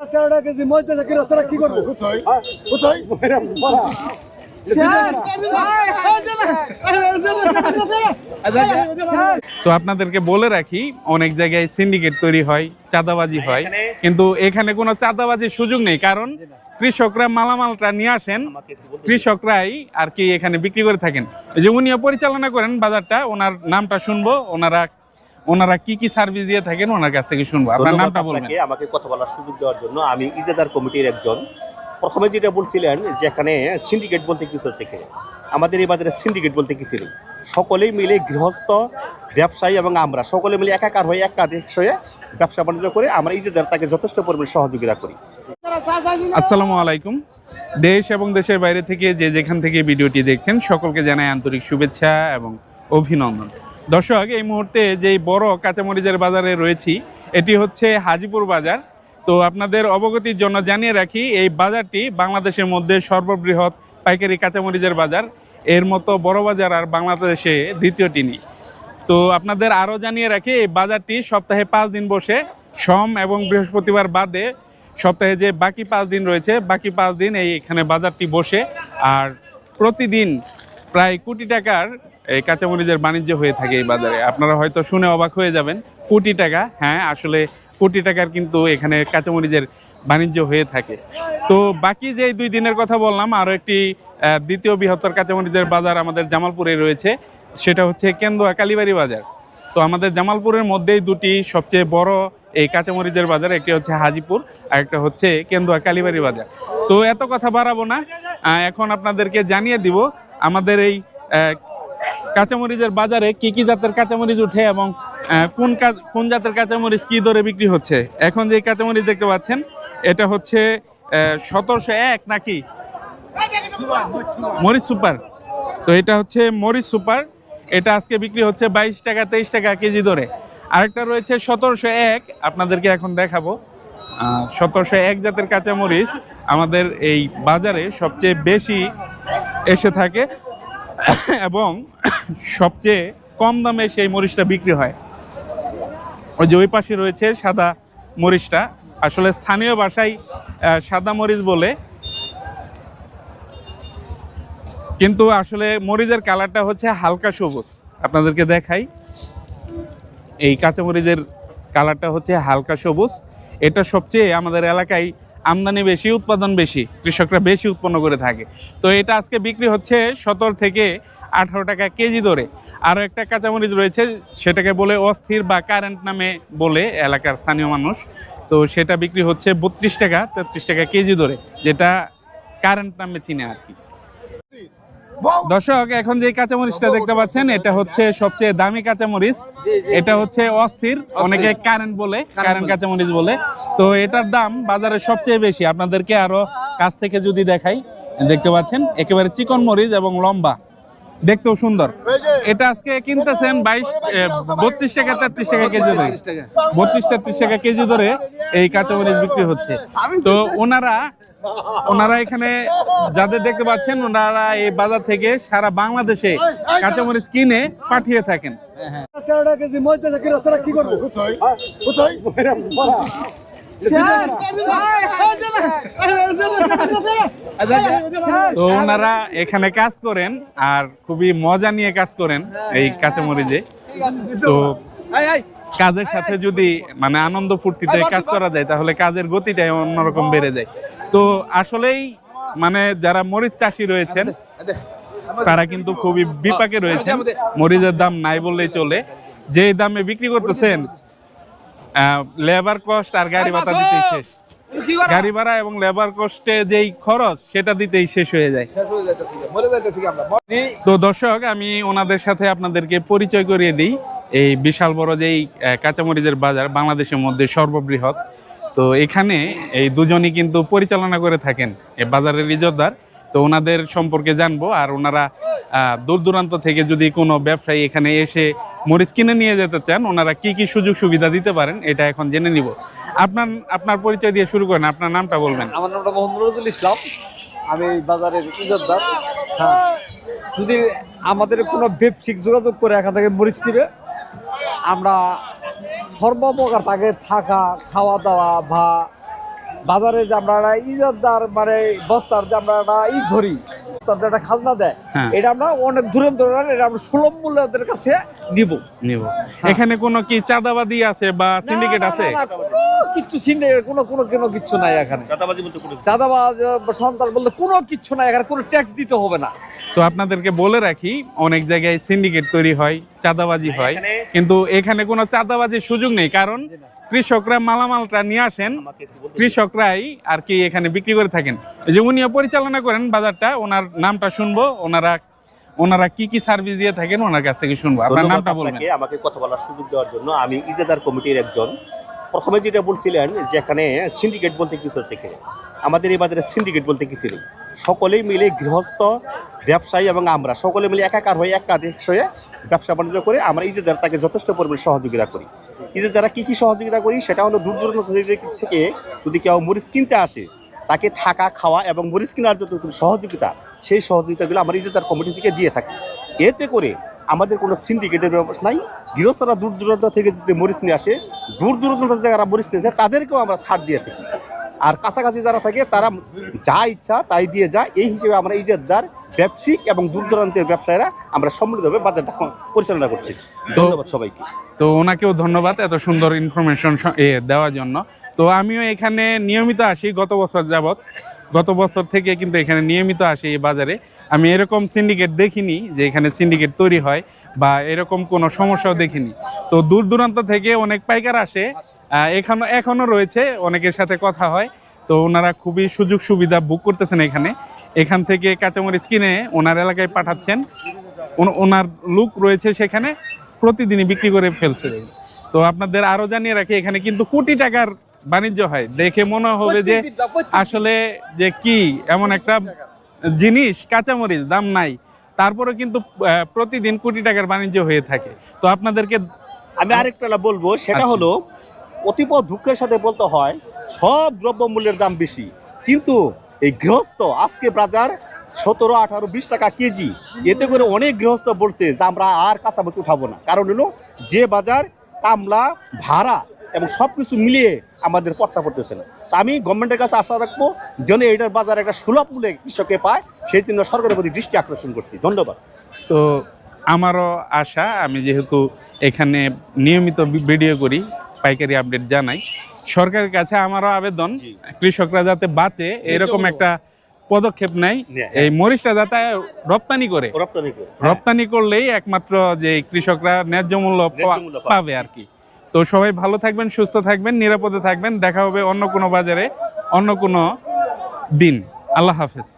তেরোটা কেজি মধ্যে থেকে রাস্তাটা কি করব? কোথায়? কোথায়? তো আপনাদেরকে বলে রাখি অনেক জায়গায় সিন্ডিকেট তৈরি হয় চাঁদাবাজি হয়। কিন্তু এখানে কোনো চাঁদাবাজির সুযোগ নেই কারণ কৃষকরা মালামালটা নিয়ে আসেন। কৃষকরাই আর কি এখানে বিক্রি করে থাকেন। যে উনিও পরিচালনা করেন বাজারটা ওনার নামটা শুনব ওনারা ওনারা কি কি সার্ভিস দিয়ে থাকেন ওনার কাছ থেকে শুনব। আপনার নামটা বলবেন। আমাকে কথা বলার সুযোগ দেওয়ার জন্য। আমি ইজাদার কমিটির একজন। প্রথমে যেটা বলছিলেন যে এখানে সিন্ডিকেট বলতে কিছু আছে এখানে আমাদের এই বাজারে সিন্ডিকেট বলতে কিছু নেই। সকলেই মিলে গৃহস্থ ব্যবসায়ী এবং আমরা। সকলে মিলে একাকার হয়ে এক কাজ হয়ে ব্যবসা বাণিজ্য করে আমরা ইজাদার তাকে যথেষ্ট পরিমাণে সহযোগিতা করি। আসসালামু আলাইকুম। দেশ এবং দেশের বাইরে থেকে যে যেখান থেকে ভিডিওটি দেখছেন সকলকে জানাই আন্তরিক শুভেচ্ছা এবং অভিনন্দন। দর্শক, এই মুহূর্তে যেই বড় কাঁচামরিচের বাজারে রয়েছি, এটি হচ্ছে হাজিপুর বাজার। তো আপনাদের অবগতির জন্য জানিয়ে রাখি, এই বাজারটি বাংলাদেশের মধ্যে সর্ববৃহৎ পাইকারি কাঁচামরিচের বাজার। এর মতো বড় বাজার আর বাংলাদেশে দ্বিতীয়টি নেই। তো আপনাদের আরও জানিয়ে রাখি, এই বাজারটি সপ্তাহে পাঁচ দিন বসে, সোম এবং বৃহস্পতিবার বাদে সপ্তাহে যে বাকি পাঁচ দিন রয়েছে, বাকি পাঁচ দিন এই এখানে বাজারটি বসে। আর প্রতিদিন প্রায় কোটি টাকার এই কাঁচামরিচের বাণিজ্য হয়ে থাকে এই বাজারে। আপনারা হয়তো শুনে অবাক হয়ে যাবেন, কোটি টাকা হ্যাঁ আসলে কোটি টাকার কিন্তু এখানে কাঁচামরিচের বাণিজ্য হয়ে থাকে। তো বাকি যে দুই দিনের কথা বললাম, আরও একটি দ্বিতীয় বৃহত্তর কাঁচামরিচের বাজার আমাদের জামালপুরে রয়েছে, সেটা হচ্ছে কেন্দুয়া কালীবাড়ি বাজার। তো আমাদের জামালপুরের মধ্যেই দুটি সবচেয়ে বড় এই কাঁচামরিচের বাজার, একটি হচ্ছে হাজিপুর, আর একটা হচ্ছে কেন্দুয়া কালীবাড়ি বাজার। তো এত কথা বাড়াবো না এখন আপনাদেরকে জানিয়ে দিব, আমাদের এই কাঁচামরিচের বাজারে কি কি জাতের কাঁচামরিচ উঠে এবং কোন কোন জাতের কাঁচামরিচ কি দরে বিক্রি হচ্ছে? এখন যে কাঁচামরিচ দেখতে পাচ্ছেন, এটা হচ্ছে সতেরোশো এক নাকি? মরিচ সুপার। তো এটা হচ্ছে মরিচ সুপার। এটা আজকে বিক্রি হচ্ছে বাইশ টাকা, তেইশ টাকা কেজি দরে। আরেকটা রয়েছে সতেরোশো এক। আপনাদেরকে এখন দেখাবো সতেরোশো এক জাতের কাঁচামরিচ আমাদের এই বাজারে সবচেয়ে বেশি এসে থাকে। এবং সবচেয়ে কম দামে সেই মরিচটা বিক্রি হয়। ওই যে ওই পাশে রয়েছে সাদা মরিচটা। আসলে স্থানীয় ভাষায় সাদা মরিচ বলে। কিন্তু আসলে মরিচের কালারটা হচ্ছে হালকা সবুজ। আপনাদেরকে দেখাই। এই কাঁচা মরিচের কালারটা হচ্ছে হালকা সবুজ। এটা সবচেয়ে আমাদের এলাকায় আমদানি বেশি, উৎপাদন বেশি, কৃষকরা বেশি উৎপন্ন করে থাকে। তো এটা আজকে বিক্রি হচ্ছে সতেরো থেকে আঠারো টাকা কেজি দরে। আরও একটা কাঁচামরিচ রয়েছে, সেটাকে বলে অস্থির বা কারেন্ট নামে বলে এলাকার স্থানীয় মানুষ। তো সেটা বিক্রি হচ্ছে বত্রিশ টাকা তেত্রিশ টাকা কেজি দরে, যেটা কারেন্ট নামে চিনে আর কি। দর্শক এখন যে কাঁচামরিচটা দেখতে পাচ্ছেন এটা হচ্ছে সবচেয়ে দামি কাঁচামরিচ। এটা হচ্ছে অস্থির অনেকে কারেন্ট বলে কারেন্ট কাঁচামরিচ বলে। তো এটার দাম বাজারে সবচেয়ে বেশি। আপনাদেরকে আরও কাছ থেকে যদি দেখাই দেখতে পাচ্ছেন একেবারে চিকন মরিচ এবং লম্বা। দেখতেও সুন্দর এটা আজকে কিনতেছেন বাইশ বত্রিশ টাকা তেত্রিশ টাকা কেজি ধরে বত্রিশ তেত্রিশ টাকা কেজি ধরে এই কাঁচামরিচ বিক্রি হচ্ছে তো ওনারা ওনারা এখানে যাদের দেখতে পাচ্ছেন ওনারা এই বাজার থেকে সারা বাংলাদেশে কাঁচামরিচ কিনে পাঠিয়ে থাকেন কি করব তো ওনারা এখানে কাজ করেন আর খুবই মজা নিয়ে কাজ করেন এই কাঁচামরিচে। তো কাজের সাথে যদি মানে আনন্দ ফুর্তিতে কাজ করা যায়, তাহলে কাজের গতিটাই অন্যরকম বেড়ে যায়। তো আসলেই মানে যারা মরিচ চাষি রয়েছেন, তারা কিন্তু খুবই বিপাকে রয়েছে মরিচের দাম নাই বললেই চলে। যে দামে বিক্রি করতেছেন লেবার কস্ট আর গাড়ি ভাড়া দিতেই শেষ। গাড়ি ভাড়া এবং লেবার কস্টে যেই খরচ সেটা দিতেই শেষ হয়ে যায়। তো দর্শক আমি ওনাদের সাথে আপনাদেরকে পরিচয় করিয়ে দিই। এই বিশাল বড় যেই কাঁচামরিচের বাজার বাংলাদেশের মধ্যে সর্ববৃহৎ। তো এখানে এই দুজনই কিন্তু পরিচালনা করে থাকেন। এই বাজারের ইজতদার তো ওনাদের সম্পর্কে জানব। আর ওনারা দূর দূরান্ত থেকে যদি কোনো ব্যবসায়ী এখানে এসে মরিচ কিনে নিয়ে যেতে চান, ওনারা কি কি সুযোগ সুবিধা দিতে পারেন, এটা এখন জেনে নিব। আপনার আপনার পরিচয় দিয়ে শুরু করেন, আপনার নামটা বলবেন। আমার নামটা মোহাম্মদ ইসলাম। আমি বাজারের হ্যাঁ। যদি আমাদের কোনো ব্যবসায়িক যোগাযোগ করে এখান থেকে মরিচ নিবে, আমরা সর্বপ্রকার তাকে থাকা, খাওয়া দাওয়া বা বাজারে যে আমরা মানে বস্তার যে আমরা ই ধরি যে একটা খাজনা দেয় হ্যাঁ। এটা আমরা অনেক দূরে দূরে এটা আমরা সুলভ মূল্যে ওদের কাছ থেকে নিব। নিব। এখানে কোনো কি চাঁদাবাদি আছে বা সিন্ডিকেট আছে? কিচ্ছু সিন্ডিকেট কোনো কোনো কোনো কিচ্ছু নাই এখানে। চাঁদাবাজি বলতে চাঁদাবাজ সন্তান বলতে কোনো কিচ্ছু নাই এখানে কোনো ট্যাক্স দিতে হবে না। তো আপনাদেরকে বলে রাখি অনেক জায়গায় সিন্ডিকেট তৈরি হয় চাঁদাবাজি হয় কিন্তু এখানে কোনো চাঁদাবাজির সুযোগ নেই। কারণ কৃষকরা মালামালটা নিয়ে আসেন। কৃষকরাই আর কি এখানে বিক্রি করে থাকেন। যে উনিও পরিচালনা করেন বাজারটা ওনার নামটা শুনব ওনারা ওনারা কি কি সার্ভিস দিয়ে থাকেন ওনার কাছ থেকে শুনব। আপনার নামটা বলবেন। আমাকে কথা বলার সুযোগ দেওয়ার জন্য। আমি ইজাদার কমিটির একজন। প্রথমে যেটা বলছিলেন যে এখানে সিন্ডিকেট বলতে কিছু আছে আমাদের এই বাজারে সিন্ডিকেট বলতে কিছু নেই। সকলেই মিলে গৃহস্থ, ব্যবসায়ী এবং আমরা সকলে মিলে একাকার হয়ে এক কাজ হয়ে ব্যবসা বাণিজ্য করে আমরা ইজাদার তাকে যথেষ্ট পরিমাণে সহযোগিতা করি। ঈদের দ্বারা কী কী সহযোগিতা করি সেটা হলো দূর দূরান্ত থেকে যদি কেউ মরিচ কিনতে আসে, তাকে থাকা, খাওয়া এবং মরিচ কেনার যত সহযোগিতা, সেই সহযোগিতাগুলো আমরা ইজাদার কমিটি থেকে দিয়ে থাকি। এতে করে আমাদের কোনো সিন্ডিকেটের ব্যবস্থা নাই। গৃহস্থরা দূর দূরান্ত থেকে যদি মরিচ নিয়ে আসে, দূর দূরান্ত যারা মরিচ নিয়ে তাদেরকেও আমরা ছাড় দিয়ে থাকি। আর কাছাকাছি যারা থাকে তারা যা ইচ্ছা তাই দিয়ে যায়। এই হিসেবে আমরা ইজাদদার ব্যবসায়িক এবং দূর দূরান্তের ব্যবসায়ীরা আমরা সম্মিলিতভাবে বাজারটা পরিচালনা করছি। ধন্যবাদ সবাইকে। তো ওনাকেও ধন্যবাদ এত সুন্দর ইনফরমেশন দেওয়ার জন্য। তো আমিও এখানে নিয়মিত আসি গত বছর যাবত গত বছর থেকে কিন্তু এখানে নিয়মিত আসি এই বাজারে। আমি এরকম সিন্ডিকেট দেখিনি যে এখানে সিন্ডিকেট তৈরি হয় বা এরকম কোনো সমস্যাও দেখিনি। তো দূর দূরান্ত থেকে অনেক পাইকার আসে। এখনও এখনও রয়েছে, অনেকের সাথে কথা হয়। তো ওনারা খুবই সুযোগ সুবিধা বুক করতেছেন এখানে। এখান থেকে কাঁচামরিচ কিনে ওনার এলাকায় পাঠাচ্ছেন। ওন- ওনার লুক রয়েছে সেখানে। প্রতিদিনই বিক্রি করে ফেলছে। তো আপনাদের আরও জানিয়ে রাখি, এখানে কিন্তু কোটি টাকার বাণিজ্য হয়। দেখে মনে হবে যে আসলে যে কি এমন একটা জিনিস কাঁচামরিচ দাম নাই। তারপরে কিন্তু প্রতিদিন কোটি টাকার বাণিজ্য হয়ে থাকে। তো আপনাদেরকে আমি আরেকটা বলব সেটা আচ্ছা। হলো অতিপর দুঃখের সাথে বলতে হয় সব দ্রব্যমূল্যের দাম বেশি। কিন্তু এই গৃহস্থ আজকে বাজার সতেরো আঠারো বিশ টাকা কেজি। এতে করে অনেক গৃহস্থ বলছে যে আমরা আর কাঁচামরিচ উঠাবো না। কারণ হলো যে বাজার কামলা ভাড়া এবং সব কিছু মিলিয়ে আমাদের পড়তা পড়তেছে না। তা আমি গভর্নমেন্টের কাছে আশা রাখব যেন এটার বাজার একটা সুলভ মূল্যে কৃষকে পায় সেই জন্য সরকারের প্রতি দৃষ্টি আকর্ষণ করছি। ধন্যবাদ। তো আমারও আশা আমি যেহেতু এখানে নিয়মিত ভিডিও করি পাইকারি আপডেট জানাই সরকারের কাছে আমারও আবেদন কৃষকরা যাতে বাঁচে এরকম একটা পদক্ষেপ নেয় নেয়। এই মরিচটা যাতে রপ্তানি করে। রপ্তানি করলেই একমাত্র যে কৃষকরা ন্যায্য মূল্য। পাবে আর কি। তো সবাই ভালো থাকবেন, সুস্থ থাকবেন, নিরাপদে থাকবেন। দেখা হবে অন্য কোনো বাজারে, অন্য কোনো দিন। আল্লাহ হাফেজ।